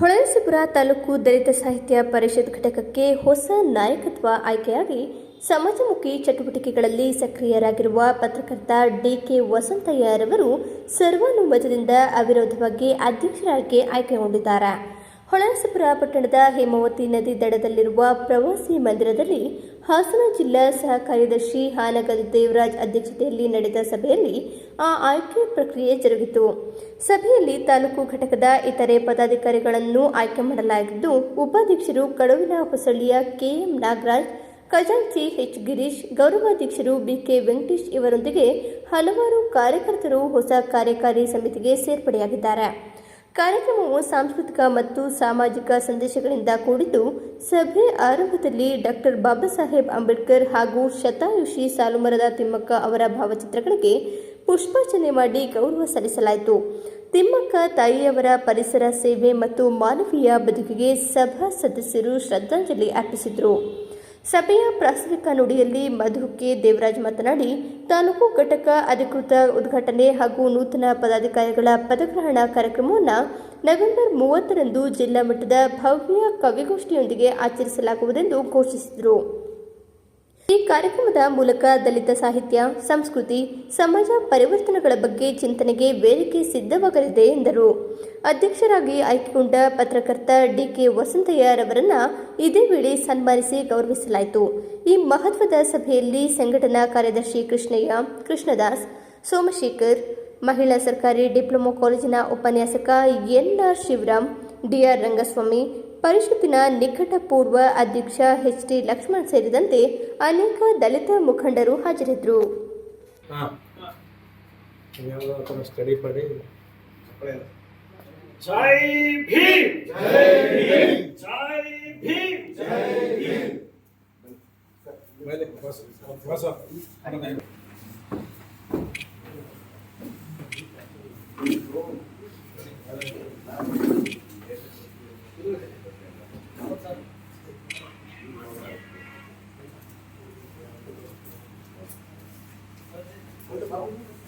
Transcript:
ಹೊಳೆನರಸೀಪುರ ತಾಲೂಕು ದಲಿತ ಸಾಹಿತ್ಯ ಪರಿಷತ್ ಘಟಕಕ್ಕೆ ಹೊಸ ನಾಯಕತ್ವ ಆಯ್ಕೆಯಾಗಿ ಸಮಾಜಮುಖಿ ಚಟುವಟಿಕೆಗಳಲ್ಲಿ ಸಕ್ರಿಯರಾಗಿರುವ ಪತ್ರಕರ್ತ ಡಿಕೆ ವಸಂತಯ್ಯರವರು ಸರ್ವಾನುಮತದಿಂದ ಅವಿರೋಧವಾಗಿ ಅಧ್ಯಕ್ಷರಾಗಿ ಆಯ್ಕೆಗೊಂಡಿದ್ದಾರೆ. ಹೊಳೆನರಸೀಪುರ ಪಟ್ಟಣದ ಹೇಮಾವತಿ ನದಿ ದಡದಲ್ಲಿರುವ ಪ್ರವಾಸಿ ಮಂದಿರದಲ್ಲಿ ಹಾಸನ ಜಿಲ್ಲಾ ಸಹ ಕಾರ್ಯದರ್ಶಿ ಹಾನಗಲ್ ದೇವರಾಜ್ ಅಧ್ಯಕ್ಷತೆಯಲ್ಲಿ ನಡೆದ ಸಭೆಯಲ್ಲಿ ಆ ಆಯ್ಕೆ ಪ್ರಕ್ರಿಯೆ ಜರುಗಿತು. ಸಭೆಯಲ್ಲಿ ತಾಲೂಕು ಘಟಕದ ಇತರೆ ಪದಾಧಿಕಾರಿಗಳನ್ನು ಆಯ್ಕೆ ಮಾಡಲಾಗಿದ್ದು, ಉಪಾಧ್ಯಕ್ಷರು ಕಡುವಿನ ಹೊಸಳ್ಳಿಯ ಕೆಎಂ ನಾಗರಾಜ್, ಖಜಾಂಚಿ ಎಚ್ ಗಿರೀಶ್, ಗೌರವಾಧ್ಯಕ್ಷರು ಬಿಕೆ ವೆಂಕಟೇಶ್ ಇವರೊಂದಿಗೆ ಹಲವಾರು ಕಾರ್ಯಕರ್ತರು ಹೊಸ ಕಾರ್ಯಕಾರಿ ಸಮಿತಿಗೆ ಸೇರ್ಪಡೆಯಾಗಿದ್ದಾರೆ. ಕಾರ್ಯಕ್ರಮವು ಸಾಂಸ್ಕೃತಿಕ ಮತ್ತು ಸಾಮಾಜಿಕ ಸಂದೇಶಗಳಿಂದ ಕೂಡಿದ್ದು, ಸಭೆ ಆರಂಭದಲ್ಲಿ ಡಾಕ್ಟರ್ ಬಾಬಾ ಸಾಹೇಬ್ ಅಂಬೇಡ್ಕರ್ ಹಾಗೂ ಶತಾಯುಷಿ ಸಾಲುಮರದ ತಿಮ್ಮಕ್ಕ ಅವರ ಭಾವಚಿತ್ರಗಳಿಗೆ ಪುಷ್ಪಾರ್ಚನೆ ಮಾಡಿ ಗೌರವ ಸಲ್ಲಿಸಲಾಯಿತು. ತಿಮ್ಮಕ್ಕ ತಾಯಿಯವರ ಪರಿಸರ ಸೇವೆ ಮತ್ತು ಮಾನವೀಯ ಬದುಕಿಗೆ ಸಭಾ ಸದಸ್ಯರು ಶ್ರದ್ಧಾಂಜಲಿ ಅರ್ಪಿಸಿದರು. ಸಭೆಯ ಪ್ರಾಸ್ತಾವಿಕ ನುಡಿಯಲ್ಲಿ ಮಧು ಕೆ. ದೇವರಾಜ್ ಮಾತನಾಡಿ, ತಾಲೂಕು ಘಟಕ ಅಧಿಕೃತ ಉದ್ಘಾಟನೆ ಹಾಗೂ ನೂತನ ಪದಾಧಿಕಾರಿಗಳ ಪದಗ್ರಹಣ ಕಾರ್ಯಕ್ರಮವನ್ನು ನವೆಂಬರ್ ಮೂವತ್ತರಂದು ಜಿಲ್ಲಾ ಮಟ್ಟದ ಭವ್ಯ ಕವಿಗೋಷ್ಠಿಯೊಂದಿಗೆ ಆಚರಿಸಲಾಗುವುದೆಂದು ಘೋಷಿಸಿದರು. ಈ ಕಾರ್ಯಕ್ರಮದ ಮೂಲಕ ದಲಿತ ಸಾಹಿತ್ಯ, ಸಂಸ್ಕೃತಿ, ಸಮಾಜ ಪರಿವರ್ತನೆಗಳ ಬಗ್ಗೆ ಚಿಂತನೆಗೆ ವೇದಿಕೆ ಸಿದ್ಧವಾಗಲಿದೆ ಎಂದರು. ಅಧ್ಯಕ್ಷರಾಗಿ ಆಯ್ಕೆಗೊಂಡ ಪತ್ರಕರ್ತ ಡಿಕೆ ವಸಂತಯ್ಯರವರನ್ನ ಇದೇ ವೇಳೆ ಸನ್ಮಾನಿಸಿ ಗೌರವಿಸಲಾಯಿತು. ಈ ಮಹತ್ವದ ಸಭೆಯಲ್ಲಿ ಸಂಘಟನಾ ಕಾರ್ಯದರ್ಶಿ ಕೃಷ್ಣಯ್ಯ, ಕೃಷ್ಣದಾಸ್, ಸೋಮಶೇಖರ್, ಮಹಿಳಾ ಸರ್ಕಾರಿ ಡಿಪ್ಲೊಮಾ ಕಾಲೇಜಿನ ಉಪನ್ಯಾಸಕ ಎನ್ಆರ್ ಶಿವರಾಮ್, ಡಿಆರ್ ರಂಗಸ್ವಾಮಿ ಪರಿಷತ್ತಿನ ನಿಕಟಪೂರ್ವ ಅಧ್ಯಕ್ಷ ಎಚ್ ಟಿ ಲಕ್ಷ್ಮಣ್ ಸೇರಿದಂತೆ ಅನೇಕ ದಲಿತ ಮುಖಂಡರು ಹಾಜರಿದ್ದರು ಹಾಂ ಯಾವ್ದಾದ್ರು ಸ್ಟಡಿ ಪಡಿ ಜೈ ಭೀಮ್ ಜೈ ಭೀಮ್ ಜೈ ಭೀಮ್ ಮೇಲೆ ಬಸ್ ಬಸ್ Foi mal.